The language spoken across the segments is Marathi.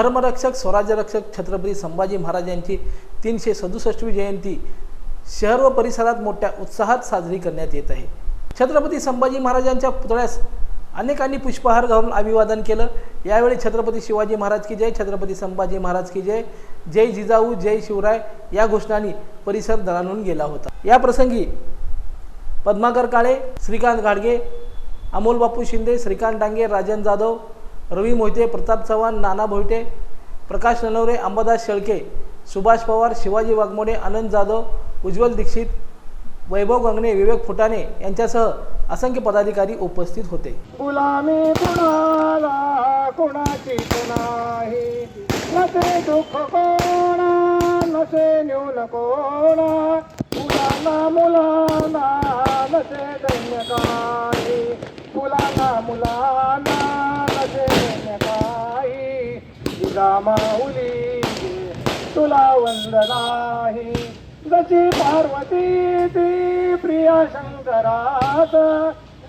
धर्मरक्षक स्वराज्यरक्षक छत्रपती संभाजी महाराज यांची तीनशे सदुसष्टवी जयंती शहर व परिसरात मोठ्या उत्साहात साजरी करण्यात येत आहे. छत्रपती संभाजी महाराजांच्या पुतळ्यास अनेकांनी पुष्पहार घालून अभिवादन केलं. यावेळी छत्रपती शिवाजी महाराज की जय छत्रपती संभाजी महाराज की जय जय जिजाऊ जय शिवराय या घोषणांनी परिसर दरानून गेला होता. या प्रसंगी पद्माकर काळे श्रीकांत घाडगे अमोल बापू शिंदे श्रीकांत डांगे राजन जाधव रवी मोहिते प्रताप चव्हाण नाना भोयटे प्रकाश ननवरे अंबादास शेळके सुभाष पवार शिवाजी वाघमोडे आनंद जाधव उज्ज्वल दीक्षित वैभव गंगणे विवेक फुटाणे यांच्यासह असंख्य पदाधिकारी उपस्थित होते. गुलामी कुणाला नसे कोणा नसे कोणा. मुलांना मुलांना नसे तुझा माऊली तुला वंदनाही जशी पार्वती ती प्रिया शंकरात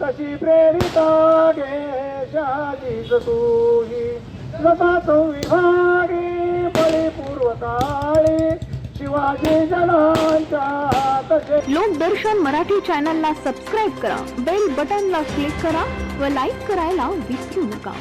तशी प्रेरिता गेशाजीच तूही. जसा तो विभागी बळी पूर्वकाळी शिवाजी जनांच्या लोकदर्शन मराठी चॅनलला सबस्क्राईब करा बेल बटनला क्लिक करा व लाईक करायला विसरू नका.